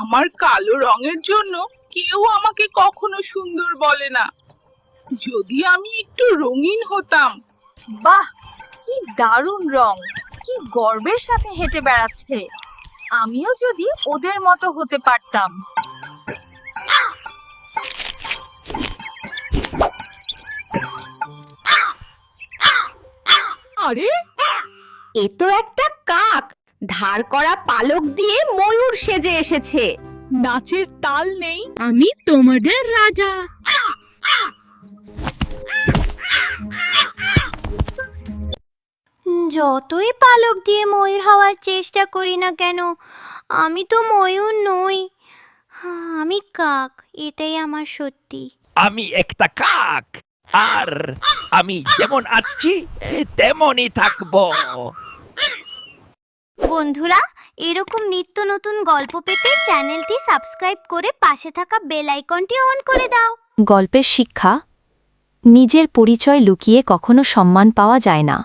আমার কালো রঙের জন্য কেউ আমাকে কখনো সুন্দর বলে না। যদি আমি একটু রঙিন হতাম। বাহ কি দারুণ রং কি গর্বের সাথে হেঁটে বেড়াচ্ছে। আমিও যদি ওদের মতো হতে পারতাম। আরে এ তো একটা কাক। ধার করা পালক দিয়ে ময়ূর সেজে এসেছে। নাচের তাল নেই। আমি তোমাদের রাজা। যতই পালক দিয়ে ময়ূর হওয়ার চেষ্টা করি না কেন আমি তো ময়ূর নই। আমি কাক এটাই আমার সত্যি। আমি একটা কাক আর আমি যেমন আছি তেমনই থাকব। বন্ধুরা, এরকম নিত্য নতুন গল্প পেতে চ্যানেলটি সাবস্ক্রাইব করে পাশে থাকা বেল আইকনটি অন করে দাও। গল্পের শিক্ষা, নিজের পরিচয় লুকিয়ে কখনো সম্মান পাওয়া যায় না।